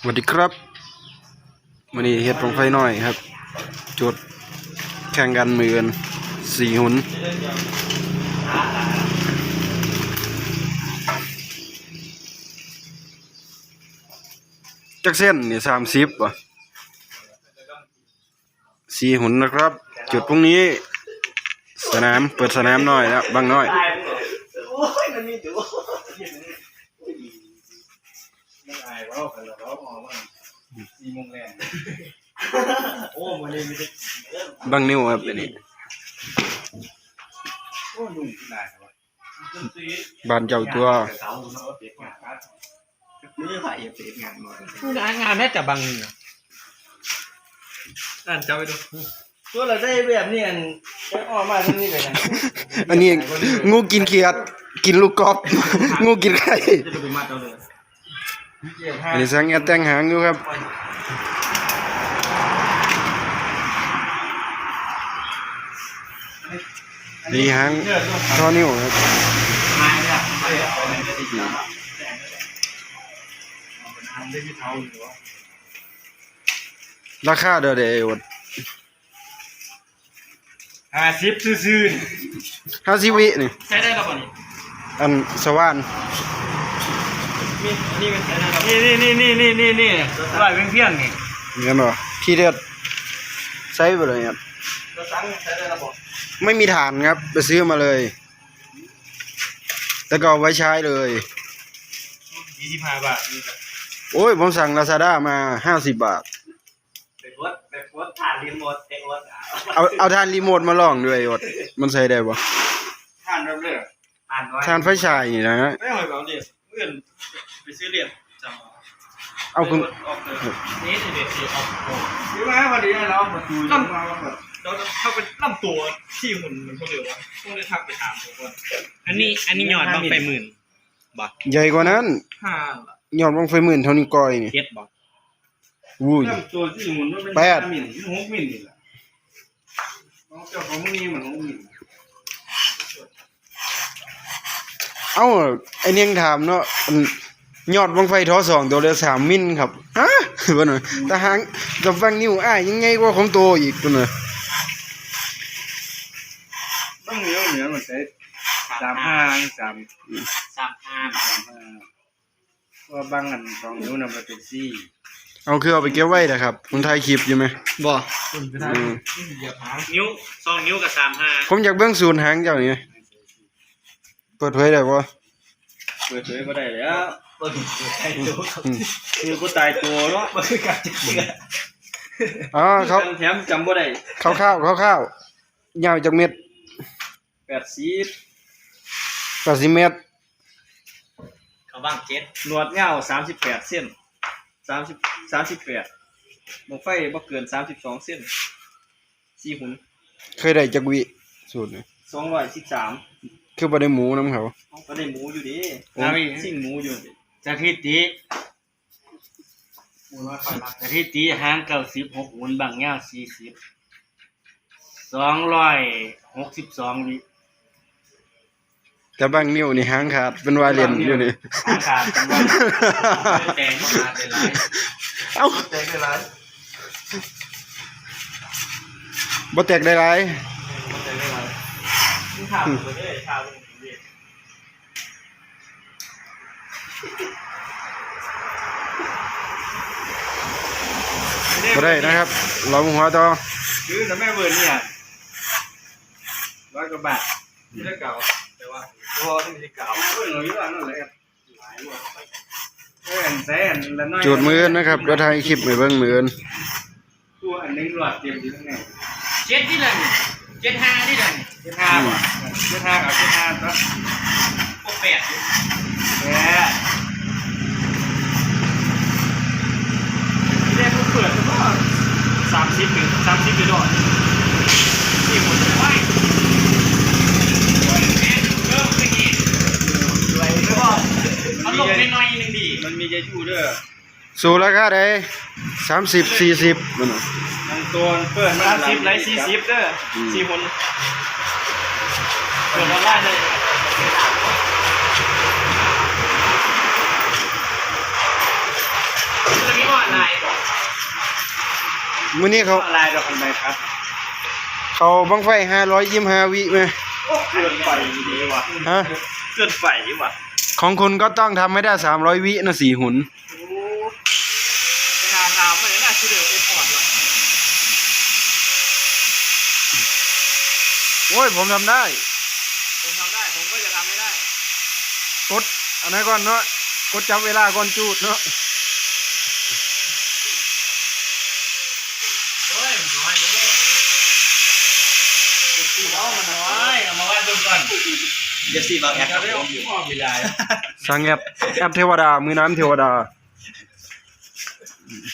สวัสดีครับวันนี้เฮ็ดของไฟน้อยครับ จุดแข่งกันมือกันสี่หุนจักเส้นนี่สามสิบว่ะสี่หุนนะครับ จุดพรุ่งนี้ สนามเปิดสนามน้อยแล้วบางน้อย โอ้ยมันมีตัวไม่อายว่ากันแล้วเรามองว่าสี่โมงแรงโอ้มันเลยไม่ได้บางนิ้วครับอันนี้โอ้ยุ่งที่ไหนครับบานเจ้าตัวเสาเนาะเด็กงานครับนี่ฝ่ายเด็กงานหน่อยงานงานแม่จะบังนี่นะอ่านจะไปดูตัวเราได้แบบนี้อันออกมาที่นี่เลยนะอันนี้งูกินเขียด กินลูกกอล์ฟงูกินไข่จะดูไปมัดเอาเลยเกี่ยวห้าอันนี้สังแอดแต่งหางอยู่ครับดีหางท่อนิ้วครับไม้เนี่ยไม่ได้ไปในที่ดีทำได้ที่เท้าอยู่วะราคาเด้อเด้ออดห้าสิบซื่อห้าสิบวินี่ๆใช้ได้แล้วป่ะนี่อันสว่าน มีนี่มันใช้ได้แล้วนี่นี่นี่นี่นี่นี่ลอยเพียงๆนี่เงินบ่ที่เด็ดใช้ไปเลยครับเราสั่งใช้ได้แล้วบ่ไม่มีฐานครับ ไปซื้อมาเลย แล้วก็เอาไว้ใช้เลยยี่สิบห้าบาทนี่ครับโอ้ย ผมสั่งลาซาด้ามาห้าสิบบาทไปกดไปกดฐานรีโมทไปกดเอาเอาทานรีโมทมาลองด้วยอดมันใช้ได้ปะฐานเริ่มเลยฐานน้อยทานไฟฉายนี่นะฮะไม่หอยเอาเดียวเพื่อนไปซื้อเหรียญจำเอาคุณ ออกเลยนี่สิเด็ดสิออกซื้อมาพอดีเราประตูลำเราเข้าไปลำตัวที่หุ่นมันพวกเดียววะพวกได้ทักไปถามผมว่าอันนี้อันนี้ยอดบังไปหมื่นบ่ใหญ่กว่านั้นห้ายอดบังไฟหมื่นเท่านี้ก้อยนี่เจ็ดบ่อุ้ยลำตัวที่หุ่นมันเป็นแปด ห้ามิลหกมิลนี่แหละน้องเจ้าของมีเหมือนหกมิล เอ้าไอ้เนียงถามเนาะอันยอดบังไฟทอสองตัวละสามมิลครับฮะบ่หน่อยแต่หางกับฟังนิ้วอ้ายยังไงกว่าของตัวอีกตัวน่ะต้องเหนือเหนือมันใช้สามห้าสามสามห้าสามห้าว่าบางอันสองนิ้วนำมาเป็นสี่เอาคือเอาไปเก็บไว้นะครับผมถ่ายคลิปอยู่ไหมบ่คุณไปอืมเหยียบหางนิ้วสองนิ้วกับสามห้าผมอยากเบิ่งศูนย์หางเจ้านี่ เปิดเผยได้บ่เปิดเผยก็ได้เลยอะเปิดเผยได้ตัวคือบ่ตายตัวเนาะบ่คือการเชื่ออ๋อเขาแถมจำบ่ได้คข้าวๆคข้าวยาวจักเม็ดแปด80เม็ดเขาบ้างเจ็ดหนวดยาวปดเส้นสามสิบสามสิบแปดบกไฟบ่เกินสามสิบสองเส้น4หุ่นเคยได้จักวิสูตรสองร้อยสิบสาม คือบ่ได้หมูน้ำเขาก็ได้หมูอยู่ดิโอ้สิ่งหมูอยู่ดิสถิติหมูน้อยไฟรักสถิติหางเก้าสิบหกหุ่นบางเงาสี่สิบสองร้อยหกสิบสองวิแต่บางนิ้วนี่หางขาดเป็นวาเลนอยู่นี่หางขาดกันว่าแต่งมาเป็นไรเอ้าแตกได้หลายบ่แตกได้หลายแตกได้ห ข่าวบ่ได้ข่าวบ่ได้บ่ได้นะครับเราหัวต่อคือแต่แม่เบิร์นเนี่ยร้อยกว่าบาทนี่ได้เก่าแต่ว่าพอที่มีเก่าเบิร์นหน่อยว่านั่นแหละหลายว่าแสนแสนจูดมือนะครับเดี๋ยวถ่ายคลิปให้เบิ่งมืออนตัวอันนึงหลอดเตรียมอยู่ข้างใน เจ็ดที่เลยเจ็ดห้าที่เลยเจ็ดห้าว่ะเจ็ดห้ากับเจ็ดห้าก็พวกแปดแหมที่แรกกูเปิดก็สามสิบถึงสามสิบไปดอดที่หมดเลยโอ้ยโอ้ยแม่งเริ่มเมื่อกี้ไรไม่ว่าเอาลงไปหน่อยหนึงดีมันมีใจชูเด้อ สู่ราคาได้สามสิบสี่สิบนั่น น่ะทางตัวเปิดสามสิบไรสี่สิบเด้อสี่คนเปิดออนไลน์เลยตรงนี้บ่มื้อนี้เขาอะไรดอกคันใดครับ เขาบังไฟ525วิไหมโอ้เกินไปดีว่ะฮะเกินไปว่ะของคุณก็ต้องทำให้ได้300วินะสี่หุน โอ้ขนาดน้ำมันน่าชื่อเดียวเอ็ดพอร์ตหรอก โอ้ยผมทำได้ ผมทำได้ ผมก็จะทำไม่ได้ กดอันนั้นก่อนเนาะกดจับเวลาก่อนจูดเนาะเฮ้ยน้อยเด้อเอามันน้อยเอามาไว้เบิ่งก่อนเดี๋ยวสี่บางแอปจะได้ออกอยู่ออกเวลา สั่งแอปแอปเทวดา มือน้ำเทวดา